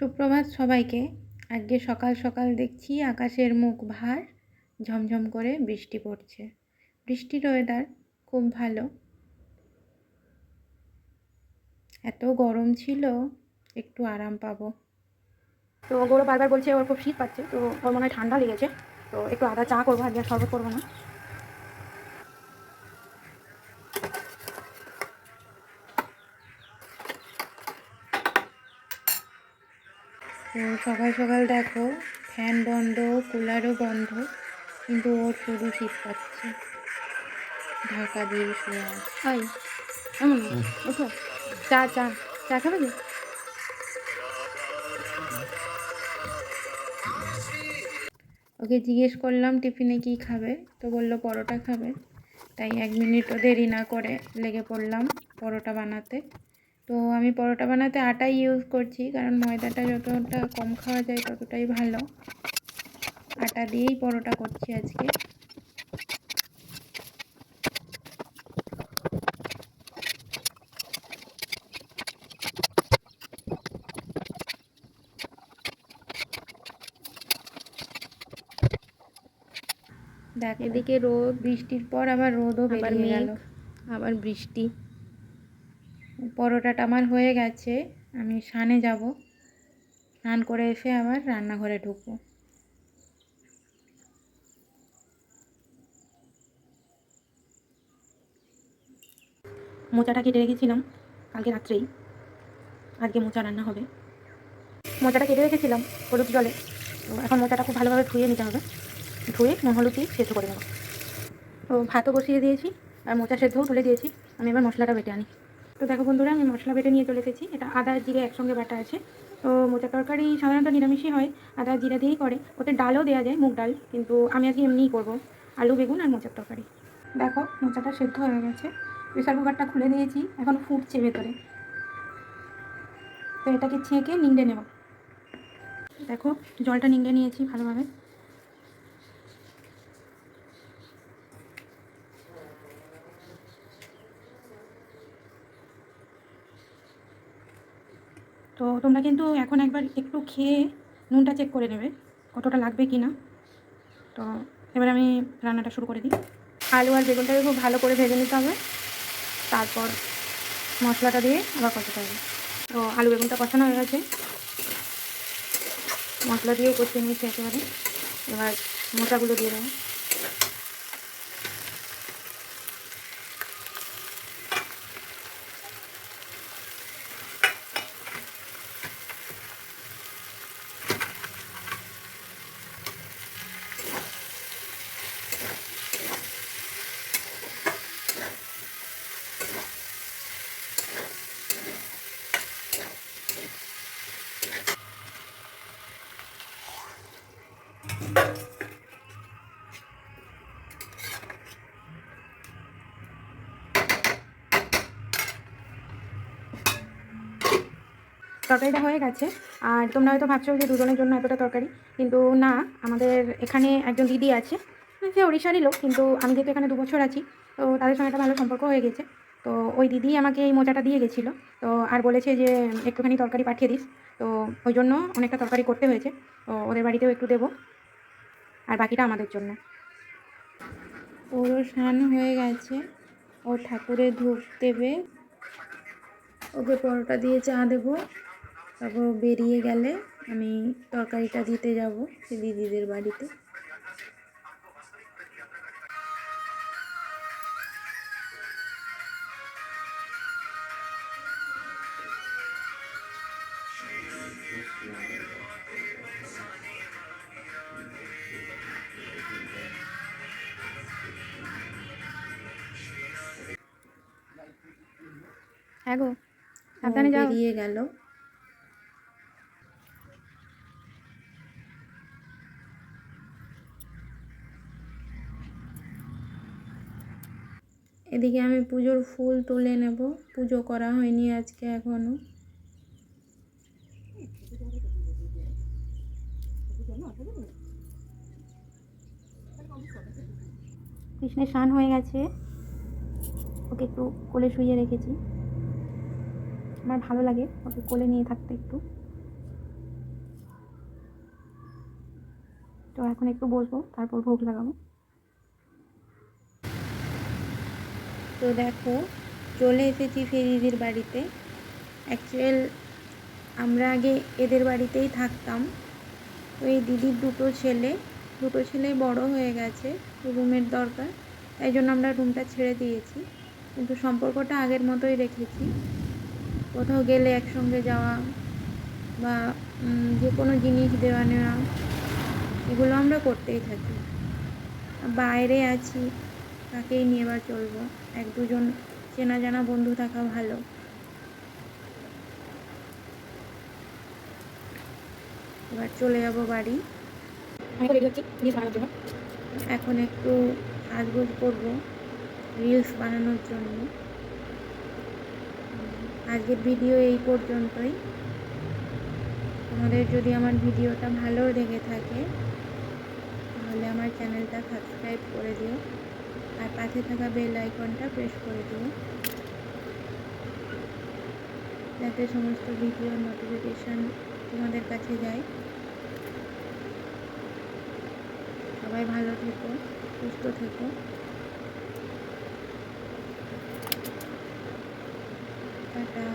সুপ্রভাত সবাইকে। আজকে সকাল সকাল দেখছি আকাশের মুখ ভার, ঝমঝম করে বৃষ্টি পড়ছে। বৃষ্টির ওয়েদার খুব ভালো। এত গরম ছিল, একটু আরাম পাবো। তো গৌরব বারবার বলছে ওর খুব শীত পাচ্ছে, তো ওর মনে হয় ঠান্ডা লেগেছে, তো একটু আদা চা করব আজকে শরবত করব না। তো সকাল সকাল দেখো ফ্যান বন্ধ কুলারও বন্ধ কিন্তু ওর শুধু শীত পাচ্ছে ঢাকা দিয়ে শুয়ে আছে। এমন ওঠো। চা চা চা খাবে কি ওকে জিজ্ঞেস করলাম টিফিনে কি খাবে? তো বলল পরোটা খাবে। তাই এক মিনিটও দেরি না করে লেগে পড়লাম পরোটা বানাতে। তো আমি পরোটা বানাতে আটাই ইউজ করছি কারণ ময়দাটা যতটা কম খাওয়া যায় ততটাই ভালো। আটা দিয়েই পরোটা করছি আজকে। দেখ এদিকে রোদ বৃষ্টির পর আবার রোদও আবার বেরিয়ে গেল। আবার বৃষ্টি। পরোটাটা আমার হয়ে গেছে, আমি স্নানে যাব। স্নান করে এসে আবার রান্নাঘরে ঢুকবো। মোচাটা কেটে রেখেছিলাম কালকে রাত্রেই। আজকে মোচা রান্না হবে। মোচাটা কেটে রেখেছিলাম হলুদ জলে। তো এখন মোচাটা খুব ভালোভাবে ধুয়ে নিতে হবে। ধুয়ে নুন, হলুদ দিয়ে সেদ্ধ করে নেব। তো ভাতও বসিয়ে দিয়েছি আর মোচা সেদ্ধও তুলে দিয়েছি। আমি এবার মশলাটা বেটে আনি। তো দেখো বন্ধুরা, আমি মশলা বেটে নিয়ে চলে এসেছি। এটা আদা জিরে একসঙ্গে বাটা আছে। তো মোচা তরকারি সাধারণত নিরামিষই হয়, আদা জিরা দিয়েই করে। ওতে ডালও দেওয়া যায়, মুগ ডাল, কিন্তু আমি আজকে এমনিই করব, আলু, বেগুন আর মোচার তরকারি। দেখো, মোচাটা সেদ্ধ হয়ে গেছে। প্রেশার কুকারটা খুলে দিয়েছি, এখন ফুটছে ভেতরে। তো এটাকে ছেঁকে নিংড়ে নেব। দেখো, জলটা নিংড়ে নিয়েছি ভালোভাবে। তো তোমরা কিন্তু এখন একবার একটু খেয়ে নুনটা চেক করে নেবে কতটা লাগবে কি না তো এবার আমি রান্নাটা শুরু করে দিই। আলু আর বেগুনটাকে খুব ভালো করে ভেজে নিতে হবে। তারপর মশলাটা দিয়ে আবার কষাতে হবে। তো আলু বেগুনটা কষানো হয়ে গেছে। মশলা দিয়েও কষিয়ে নিয়েছি একেবারে। এবার মোচাগুলো দিয়ে দেবো। তরকারিটা হয়ে গেছে। আর তোমরা হয়তো ভাবছ যে দুজনের জন্য এতটা তরকারি, কিন্তু না, আমাদের এখানে একজন দিদি আছে। সে ওড়িশারই লোক, কিন্তু আমি যেহেতু এখানে দু বছর আছি, তো তাদের সঙ্গে একটা ভালো সম্পর্ক হয়ে গেছে। তো ওই দিদি আমাকে এই মোচাটা দিয়ে গেছিল। তো আর বলেছে যে, একটুখানি তরকারি পাঠিয়ে দিস। তো ওই জন্য অনেকটা তরকারি করতে হয়েছে। তো ওদের বাড়িতেও একটু দেবো। আর বাকিটা আমাদের জন্য। ওরও স্নান হয়ে গেছে। ও ঠাকুরে ধূপ দেবে। ওকে পরোটা দিয়ে চা দেবো। তারপর বেরিয়ে গেলে আমি তরকারিটা দিতে যাব দিদিদের বাড়িতে। হ্যাঁ গো সাবধানে যাও। বেরিয়ে গেল। এদিকে আমি পুজোর ফুল তুলে নেব। পুজো করা হয়নি আজকে এখনও। কৃষ্ণের স্নান হয়ে গেছে। ওকে একটু কোলে শুইয়ে রেখেছি। আমার ভালো লাগে, ওকে কোলে নিয়ে থাকতে একটু। তো এখন একটু বসবো, তারপর ভোগ লাগাবো। তো দেখো, চলে এসেছি ফেরিদির বাড়িতে। অ্যাকচুয়াল আমরা আগে এদের বাড়িতেই থাকতাম। তো এই দিদির দুটো ছেলে দুটো ছেলে বড় হয়ে গেছে, রুমের দরকার। তাই জন্য আমরা রুমটা ছেড়ে দিয়েছি। কিন্তু সম্পর্কটা আগের মতোই রেখেছি। কোথাও গেলে একসঙ্গে যাওয়া বা যে কোনো জিনিস দেওয়া নেওয়া, এগুলো আমরা করতেই থাকি। বাইরে আছি, তাকেই নিয়ে এবার চলবো। এক দুজন চেনা জানা বন্ধু থাকা ভালো। এবার চলে যাব বাড়ি। এখন একটু সাজগোজ করব, রিলস বানানোর জন্য। আজকের ভিডিও এই পর্যন্তই। তোমাদের যদি আমার ভিডিওটা ভালো লেগে থাকে, তাহলে আমার চ্যানেলটা সাবস্ক্রাইব করে দিও। আর পাশে থাকা বেল আইকনটা প্রেস করে দিও। যাতে সমস্ত ভিডিওর নোটিফিকেশান তোমাদের কাছে যায়। সবাই ভালো থেকো, সুস্থ থেকো। টাটা